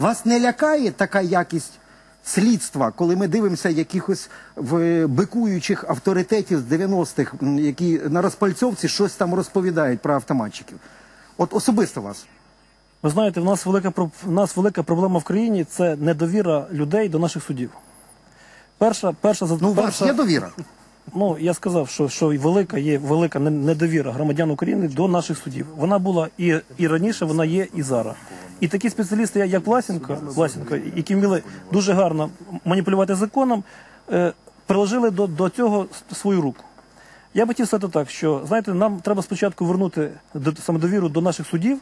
Вас не лякає така якість слідства, коли ми дивимося якихось бикуючих авторитетів з 90-х, які на розпальцовці щось там розповідають про автоматчиків? От особисто вас. Ви знаєте, в нас велика в нас велика проблема в країні це недовіра людей до наших судів. Перша, перша, Ну, у вас є довіра? Ну, я сказав, що, що велика є велика недовіра громадян України до наших судів. Вона була і, і раніше, вона є і зараз. І такі спеціалісти, як- Власенко, Власенко, які вміли дуже гарно маніпулювати законом, е, приложили до, до цього свою руку. Я б хотів сказати так, що знаєте, нам треба спочатку вернути до- самодовіру до наших судів,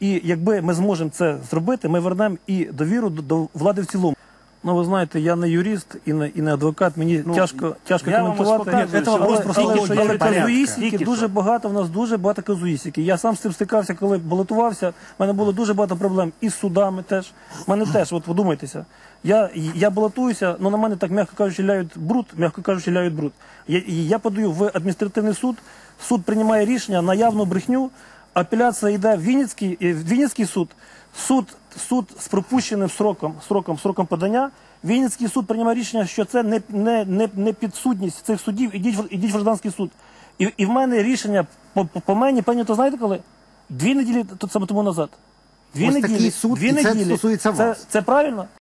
і якби ми зможемо це зробити, ми вернемо і довіру до, до влади в цілому. Ну, ви знаєте, я не юрист і не, і не адвокат, мені тяжко, тяжко я коментувати. Ні, що вопрос просто але що є казуїстики, дуже багато, в нас дуже багато казуїстики. Я сам з цим стикався, коли балотувався. У мене було дуже багато проблем і з судами теж. У мене теж, от подумайтеся. Я, я балотуюся, але на мене так, м'яко кажучи, ляють бруд, м'яко кажучи, ляють бруд. Я, я подаю в адміністративний суд, суд приймає рішення на явну брехню, апеляція йде в Вінницький, е, в Вінницький суд, суд, суд з пропущеним сроком, сроком, сроком подання. Вінницький суд приймає рішення, що це не, не, не, не підсудність цих судів, ідіть, в- ідіть в гражданський суд. І, і в мене рішення по, по, по мені прийнято, знаєте коли? Дві неділі то тому назад. Дві Ось неділі. такий суд, дві і це неділі. стосується це, вас. це правильно?